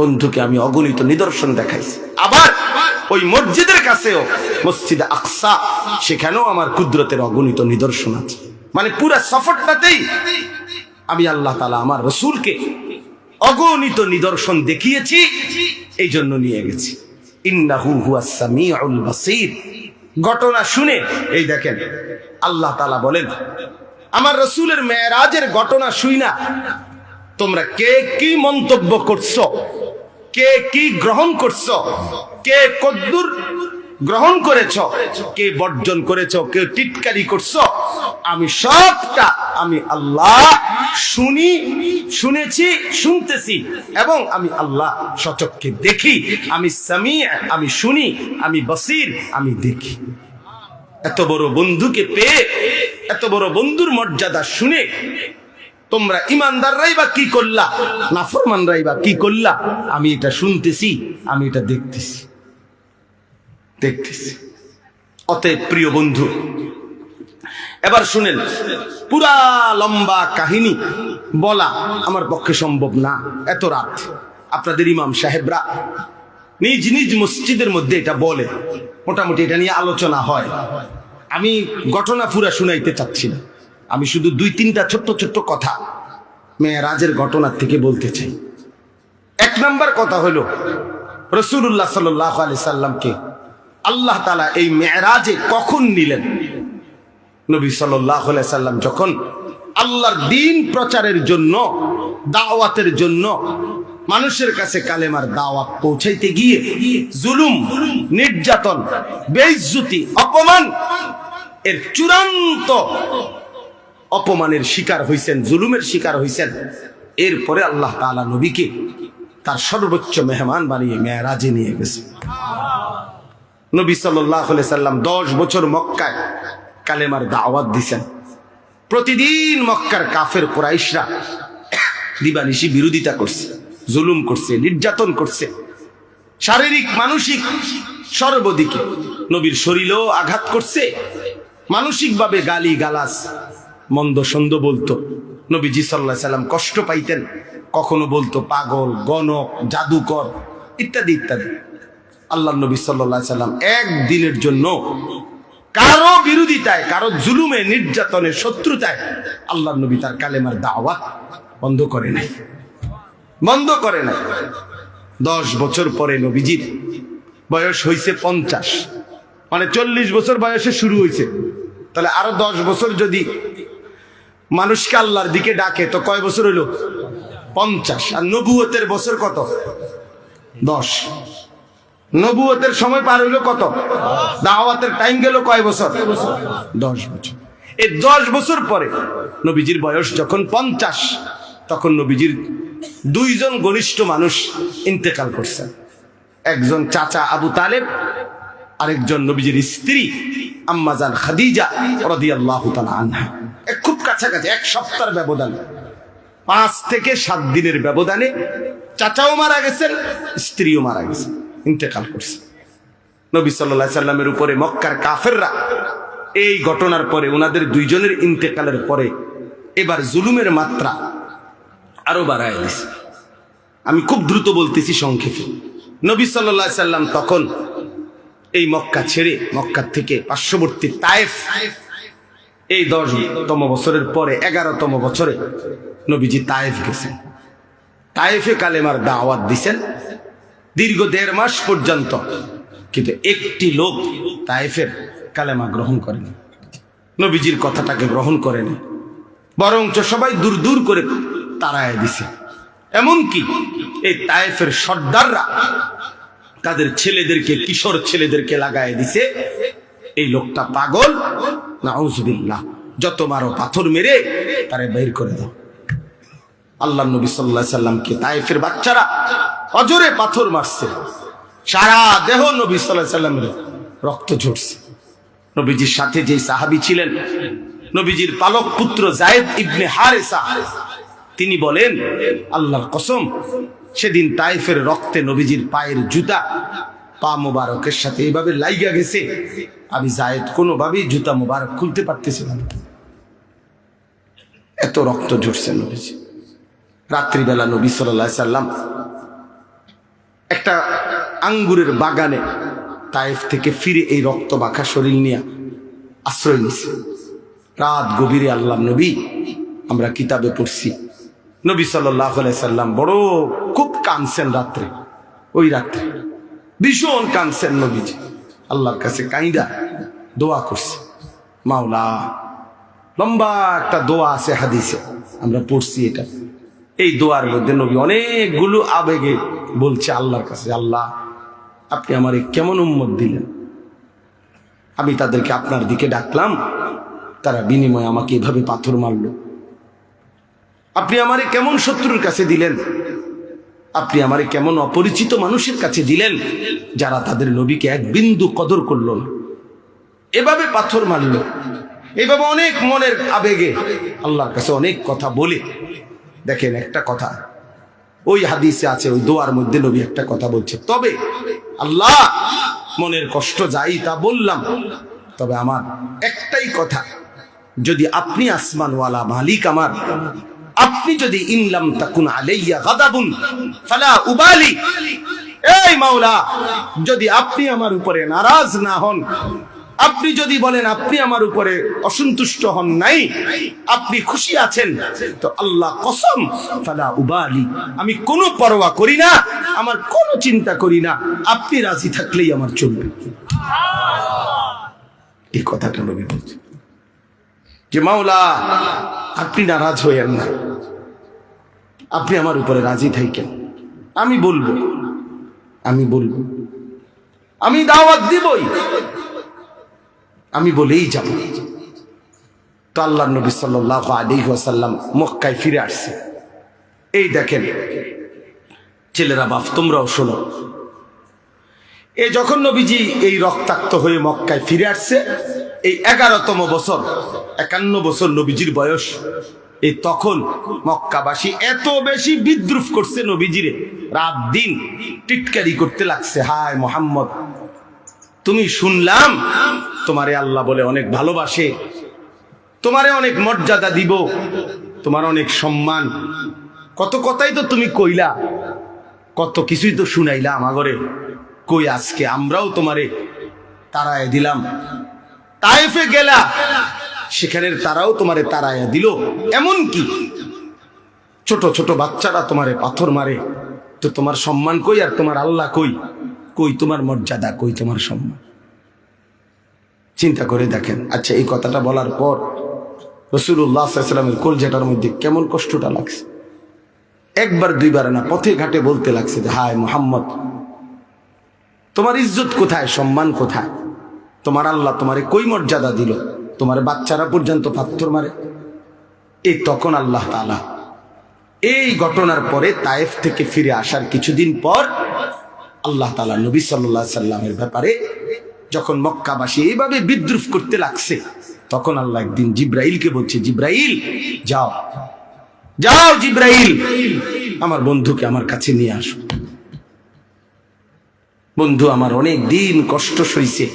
বন্ধুকে আমি অগণিত নিদর্শন দেখাইছি। আবার ওই মসজিদের কাছেও, মসজিদ আকসা, সেখানেও আমার কুদরতের অগণিত নিদর্শন আছে। মানে পুরো সফরটাতেই আমি আল্লাহ তালা আমার রসুলকে অগণিত নিদর্শন দেখিয়েছি এই জন্য নিয়ে গেছি। ঘটনা শুনে, এই দেখেন, আল্লাহ তালা বলেন, আমার রসুলের মেয়েরাজের ঘটনা শুই না। তোমরা কে কি মন্তব্য করছ? কে কি গ্রহণ করছ? কে কদ্দুর গ্রহণ করেছ? কে বর্জন করেছ? কে টিটকারি করছ? আমি সবটা আমি আল্লাহ শুনি, শুনেছি, শুনতেছি এবং আমি আল্লাহ সচককে দেখি। আমি সামি, আমি শুনি, আমি বসির, আমি দেখি। এত বড় বন্ধুকে পেয়ে, এত বড় বন্ধুর মর্যাদা শুনে তোমরা ইমানদাররাই বা কি করলা? নাফরমানরাই বা কি করলা? আমি এটা শুনতেছি, আমি এটা দেখতেছি। দেখতেছি। অতএব প্রিয় বন্ধু, এবার শুনেন, পুরা লম্বা কাহিনী বলা আমার পক্ষে সম্ভব না। এত রাত, আপনাদের ইমাম সাহেবরা নিজ নিজ মসজিদের মধ্যে এটা বলে। মোটামুটি এটা নিয়ে আলোচনা হয়। আমি ঘটনা পুরা শুনাইতে চাচ্ছি না। আমি শুধু দুই তিনটা ছোট্ট ছোট্ট কথা মেয়েরাজের ঘটনার থেকে বলতে চাই। এক নম্বর কথা হলো রসুল্লাহ সাল্লাহ আলি সাল্লামকে আল্লাহ তালা এই মেয়েরাজে কখন নিলেন? নবী সাল্লাহ সাল্লাম যখন আল্লাহর দিন প্রচারের জন্য, দাওয়াতের জন্য মানুষের কাছে কালেমার দাওয়াত পৌঁছাইতে গিয়ে জুলুম, নির্যাতন, বেইজ্জুতি, অপমান এর চূড়ান্ত অপমানের শিকার হইছেন, জুলুমের শিকার হইছেন। এরপরে আল্লাহ তাআলা নবীকে তার সর্বোচ্চ মেহমান বানিয়ে, মেয়েরাজে নিয়ে গেছে। নবী সাল্লাহ সাল্লাম দশ বছর মক্কায় কালেমার দাওয়াত দিছেন। প্রতিদিন মক্কার কাফের কোরাইশরা দিবানিশি বিরোধিতা করছে, জুলুম করছে, নির্যাতন করছে। শারীরিক, মানসিক সর্বদিকে নবীর শরীরেও আঘাত করছে। মানসিকভাবে গালি গালাস মন্দ সন্দ বলতো। নবীজি সাল্লাহ সাল্লাম কষ্ট পাইতেন। কখনো বলতো, পাগল, গণক, জাদুকর, ইত্যাদি ইত্যাদি। আল্লাহ নবী সাল্লাহ সাল্লাম একদিনের জন্য কারও বিরোধিতায়, কারও জুলুমে, নির্যাতনে, শত্রুতায় আল্লাহ নবী তার কালেমার দাওয়াত বন্ধ করে নাই। বন্ধ করে নাই। দশ বছর পরে নবীজির বয়স হয়েছে পঞ্চাশ। মানে চল্লিশ বছর বয়সে শুরু হয়েছে তাহলে আরও দশ বছর যদি মানুষকে আল্লাহর দিকে ডাকে। তো কয় বছর হইল? পঞ্চাশ। আর নবুয়তের বছর কত? দশ। নবুয়তের সময় পার হইল কত? দাওয়াতের টাইম গেল কয় বছর? দশ বছর। এই দশ বছর পরে নবীজির বয়স যখন পঞ্চাশ, তখন নবীজির দুইজন ঘনিষ্ঠ মানুষ ইন্তেকাল করছেন একজন চাচা আবু তালেব, আরেকজন নবীজির স্ত্রী আম্মাজান খাদিজা রাদিয়াল্লাহু আনহা। কাছাকাছি এক সপ্তাহের ব্যবধান। পাঁচ থেকে সাত দিনের ব্যবধানে চাচাও মারা গেছেন, স্ত্রীও মারা গেছেন, ইন্তেকাল করছে। নবী সাল্লাহ সাল্লামের উপরে মক্কার কাফেররা এই ঘটনার পরে ওনাদের দুইজনের ইন্তেকালের পরে এবার জুলুমের মাত্রা আরও বাড়ায় দিছে। আমি খুব দ্রুত বলতেছি সংক্ষেপে। নবী সাল্লাহ সাল্লাম তখন এই মক্কা ছেড়ে মক্কা থেকে পার্শ্ববর্তী তায়েফ এই দশতম বছরের পরে, এগারোতম বছরে নবীজি তায়েফ গেছেন। তায়েফে কালেমার দাওয়াত দিছেন দীর্ঘ দেড় মাস পর্যন্ত। কিন্তু একটি লোক তায়েফের কালেমা গ্রহণ করেনি। নবীজির কথাটাকে গ্রহণ করেনি। বরঞ্চ সবাই দূর দূর করে তাড়ায় দিছে। এমনকি এই তায়েফের সর্দাররা তাদের ছেলেদেরকে, কিশোর ছেলেদেরকে লাগায় দিছে। এই লোকটা পাগল। না উজবিল্লাহ যত মারো পাথর মেরে তারে বের করে দাও। আল্লাহ নবী সাল্লাহ সাল্লামকে তাইফের বাচ্চারা অজরে পাথর মারছে। সারা দেহ নবী সাল্লাহ সাল্লামের রক্ত ঝরছে। নবীজির সাথে যে সাহাবি ছিলেন, নবীজির পালক পুত্র জায়েদ ইবনে হারেসা, তিনি বলেন, আল্লাহর কসম, সেদিন তাইফের রক্তে নবীজির পায়ের জুতা পা মোবারকের সাথে এইভাবে লাইগা গেছে। আমি জায়েদ কোনোভাবেই জুতা মোবারক খুলতে পারতেছিলাম। এত রক্ত ঝরছে নবীজি। রাত্রিবেলা নবী সাল্লাহ সাল্লাম একটা আঙ্গুরের বাগানে তায়েফ থেকে ফিরে এই রক্ত মাখা শরীর নিয়ে আশ্রয় নিছে। রাত গভীরে আল্লাহ নবী, আমরা কিতাবে পড়ছি, নবী সাল্লাহ সাল্লাম বড় খুব কানছেন রাত্রে, ওই রাত্রে। ভীষণ কানছেন নবীজি। আল্লাহর কাছে কাইদা দোয়া করছে। মাওলা, লম্বা একটা দোয়া আছে হাদিসে, আমরা পড়ছি এটা। এই দোয়ার মধ্যে নবী অনেকগুলো আবেগে বলছে আল্লাহর কাছে, আল্লাহ, আপনি আমার কেমন উম্মত দিলেন? আমি তাদেরকে আপনার দিকে ডাকলাম, তারা বিনিময়ে আমাকে এভাবে পাথর মারল। আপনি আমারে কেমন শত্রুর কাছে দিলেন? আপনি আমারে কেমন অপরিচিত মানুষের কাছে দিলেন, যারা তাদের নবীকে এক বিন্দু কদর করল না। এভাবে পাথর মারল। এভাবে অনেক মনের আবেগে আল্লাহর কাছে অনেক কথা বলে। দেখেন একটা কথা, ওই হাদিসে আছে, ওই দোয়ার মধ্যে নবী একটা কথা বলছে, তবে আল্লাহ, মনের কষ্ট যাই তা বললাম, তবে আমার একটাই কথা, যদি আপনি আসমানওয়ালা মালিক আমার আপনি যদি ইনলাম তাকুন আলাইয়া গাদাবুন, ফালা উবালি। এই মাওলা, যদি আপনি আমার উপরে নারাজ না হন, আপনি যদি বলেন আপনি আমার উপরে অসন্তুষ্ট হন নাই, আপনি খুশি আছেন, তো আল্লাহ কসম, ফালা উবালি। আমি কোনো পরোয়া করি না, আমার কোনো চিন্তা করি না, আপনি রাজি থাকলেই আমার চলবে। এই কথাটা নবী বলছে যে মাওলা, আপনি নারাজ হইয়েন না। আপনি আমার উপরে রাজি থাকেন আমি বলব আমি বলব। আমি দাওয়াত দিবই। আমি বলেই যাব। তো আল্লাহ নবী সাল্লাহ আলী ওয়াসাল্লাম মক্কায় ফিরে আসছে। এই দেখেন, ছেলেরা বাপ, তোমরাও শোনো। এ যখন নবীজি এই রক্তাক্ত হয়ে মক্কায় ফিরে আসছে, এই এগারোতম বছর একান্ন বছর নবীজির বয়স। এই তখন মক্কাবাসী এত বেশি বিদ্রুপ করছে নবীজিরে। রাত দিন টিটকারি করতে লাগছে, হায় মোহাম্মদ। তুমি শুনলাম, তোমারে আল্লাহ বলে অনেক ভালোবাসে। তোমারে অনেক মর্যাদা দিব, তোমার অনেক সম্মান। কত কথাই তো তুমি কইলা, কত কিছুই তো শুনাইলা আমাগরে। কই আজকে আমরাও তোমারে তারায় দিলাম। তাইফে গেলা সেখানের তারাও তোমারে তারায় দিল। এমন কি ছোট ছোট বাচ্চারা তোমারে পাথর মারে। তো তোমার সম্মান কই আর তোমার আল্লাহ কই? কই তোমার মর্যাদা, কই তোমার সম্মান? চিন্তা করে দেখেন। আচ্ছা এই কথাটা বলার পর রসুল্লাহামের কলজাটার মধ্যে কেমন কষ্টটা লাগছে। একবার, দুইবার না, পথে ঘাটে বলতে লাগছে যে, হায় মোহাম্মদ, তোমার ইজ্জত কোথায়, সম্মান কোথায়? তোমার আল্লাহ তোমারে কই মর্যাদা দিল? তোমার বাচ্চারা পর্যন্ত পাথর মারে। এই তখন আল্লাহ তালা এই ঘটনার পরে তায়েফ থেকে ফিরে আসার কিছুদিন পর আল্লাহ তালা নবী সাল্লাহ সাল্লামের ব্যাপারে যখন মক্কাবাসী এইভাবে বিদ্রুপ করতে লাগছে, তখন আল্লাহ একদিন জিব্রাইলকে বলছে, জিব্রাইল, যাও। যাও জিব্রাইল, আমার বন্ধুকে আমার কাছে নিয়ে আসো। বন্ধু, আমার অনেক দিন কষ্ট সইছে।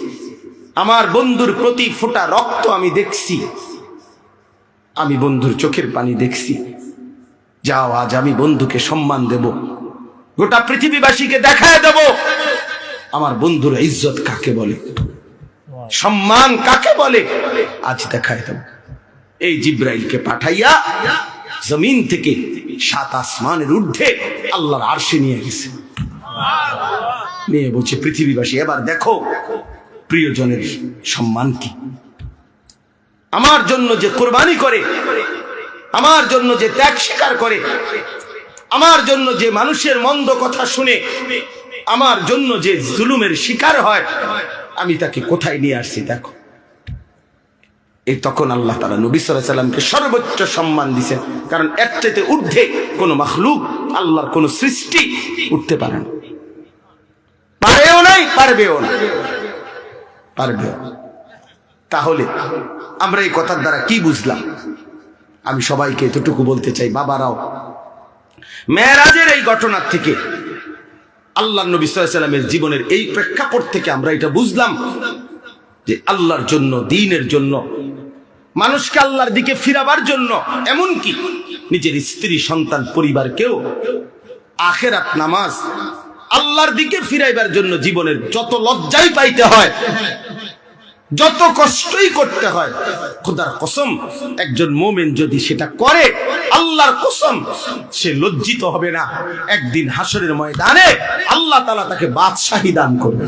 আমার বন্ধুর প্রতি ফোটা রক্ত আমি দেখছি। আমি বন্ধুর চোখের পানি দেখছি। যাও, আজ আমি বন্ধুকে সম্মান দেব। গোটা পৃথিবীবাসীকে দেখায় দেব। আমার বন্ধুর ইজ্জত কাকে বলে? সম্মান কাকে বলে? আজ দেখায় দেব। এই জিব্রাইলকে পাঠাইয়া জমিন থেকে সাত আসমানের ঊর্ধ্বে আল্লাহর আরশে নিয়ে গেছে। নিয়ে বলছে, পৃথিবীবাসী, এবার দেখো প্রিয়জনের সম্মান কি? আমার জন্য যে কোরবানি করে, আমার জন্য যে ত্যাগ স্বীকার করে, আমার জন্য যে মানুষের মন্দ কথা শুনে, আমার জন্য যে জুলুমের শিকার হয়, আমি তাকে কোথায় নিয়ে আসছি দেখো। এই তখন আল্লাহ তালা নবী সাল্লামকে সর্বোচ্চ সম্মান দিছেন কারণ এর চাইতে ঊর্ধ্বে কোনো মখলুক আল্লাহর কোনো সৃষ্টি উঠতে পারে না। পারেও নাই, পারবেও না। পারবেও না। তাহলে আমরা এই কথার দ্বারা কি বুঝলাম আমি সবাইকে এতটুকু বলতে চাই, বাবারাও মেয়েরাজের এই ঘটনার থেকে আল্লাহ নবী সাল্লামের জীবনের এই প্রেক্ষাপট থেকে আমরা এটা বুঝলাম যে আল্লাহর জন্য, দিনের জন্য, মানুষকে আল্লাহর দিকে ফিরাবার জন্য, এমনকি নিজের স্ত্রী, সন্তান, পরিবারকেও আখেরাত নামাজ আল্লাহর দিকে ফিরাইবার জন্য জীবনের যত লজ্জাই পাইতে হয়, যত কষ্টই করতে হয়, খোদার কসম, একজন মোমেন যদি সেটা করে, আল্লাহর কসম, সে লজ্জিত হবে না। একদিন হাসরের ময়দানে আল্লাহ তালা তাকে বাদশাহী দান করবে